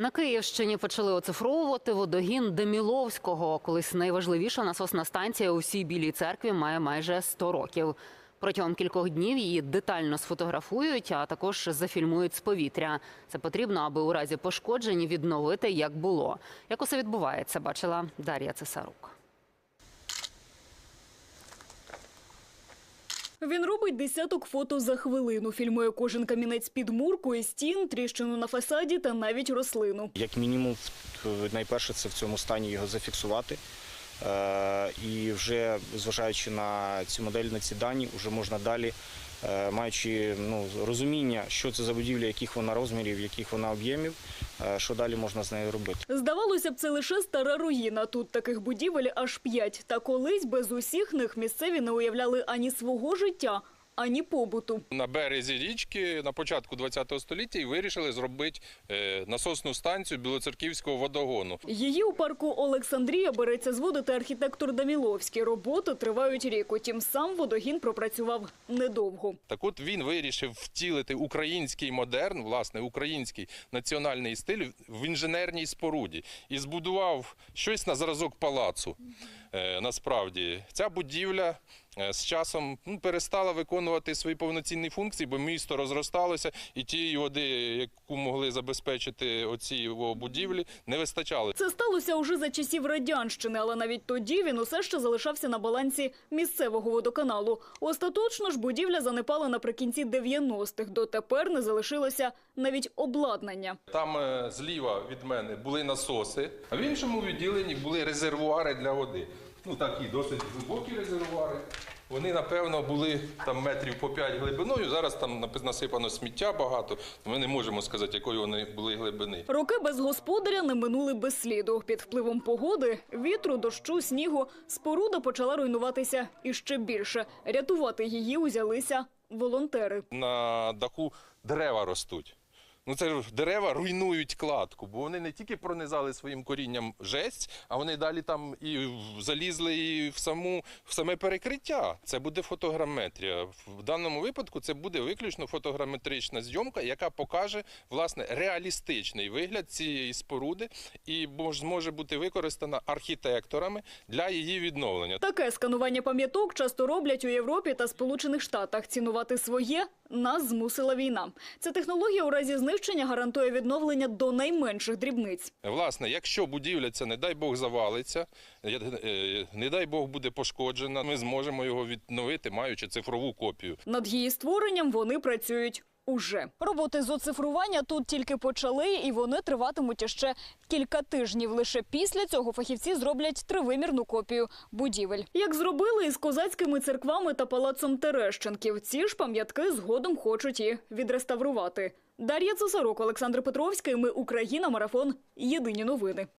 На Київщині почали оцифровувати водогін Деміловського. Колись найважливіша насосна станція у всій білій церкві має майже 100 років. Протягом кількох днів її детально сфотографують, а також зафільмують з повітря. Це потрібно, аби у разі пошкоджень відновити як було. Як усе відбувається, бачила Дар'я Цесарук. Він робить десяток фото за хвилину. Фільмує кожен камінець під муркою, стін, тріщину на фасаді та навіть рослину. Як мінімум, найперше це в цьому стані його зафіксувати. Е, І вже зважаючи на ці модель, на ці дані, вже можна далі, е, маючи ну, розуміння, що це за будівля, яких вона розмірів, яких вона об'ємів, е, що далі можна з нею робити. Здавалося б, це лише стара руїна. Тут таких будівель аж п'ять. Та колись без усіх них місцеві не уявляли ані свого життя, ані побуту. на березі річки на початку ХХ століття і вирішили зробити е, насосну станцію Білоцерківського водогону. Її у парку Олександрія береться зводити архітектор Даміловський. Роботи тривають рік. Утім, сам водогін пропрацював недовго. Так от він вирішив втілити український модерн, власне, український національний стиль в інженерній споруді і збудував щось на зразок палацу. Е, насправді, ця будівля з часом ну, перестала виконувати свої повноцінні функції, бо місто розросталося, і тієї води, яку могли забезпечити оці його будівлі, не вистачало. Це сталося уже за часів радянщини, але навіть тоді він усе ще залишався на балансі місцевого водоканалу. Остаточно ж будівля занепала наприкінці 90-х. Дотепер не залишилося навіть обладнання. Там е, зліва від мене були насоси, а в іншому відділенні були резервуари для води. Ну такі досить глибокі резервуари. Вони, напевно, були там метрів по 5 глибиною. Зараз там насипано сміття багато. Ми не можемо сказати, якої вони були глибини. Роки без господаря не минули без сліду. Під впливом погоди, вітру, дощу, снігу споруда почала руйнуватися іще більше. Рятувати її узялися волонтери. На даху дерева ростуть. Ну це ж дерева руйнують кладку, бо вони не тільки пронизали своїм корінням жесть, а вони далі там і залізли і в саму в саме перекриття. Це буде фотограметрія. В даному випадку це буде виключно фотограметрична зйомка, яка покаже власне реалістичний вигляд цієї споруди і мож- зможе бути використана архітекторами для її відновлення. Таке сканування пам'яток часто роблять у Європі та Сполучених Штатах. Цінувати своє нас змусила війна. Ця технологія у разі знищення гарантує відновлення до найменших дрібниць. Власне, якщо будівля ця, не дай Бог, завалиться, е, не дай Бог буде пошкоджена, ми зможемо його відновити, маючи цифрову копію. Над її створенням вони працюють. Уже роботи з оцифрування тут тільки почали, і вони триватимуть іще кілька тижнів. Лише після цього фахівці зроблять тривимірну копію будівель. Як зробили із козацькими церквами та палацом Терещенків. Ці ж пам'ятки згодом хочуть і відреставрувати. Дар'я Цесарук, Олександр Петровський. Ми Україна. Марафон. Єдині новини.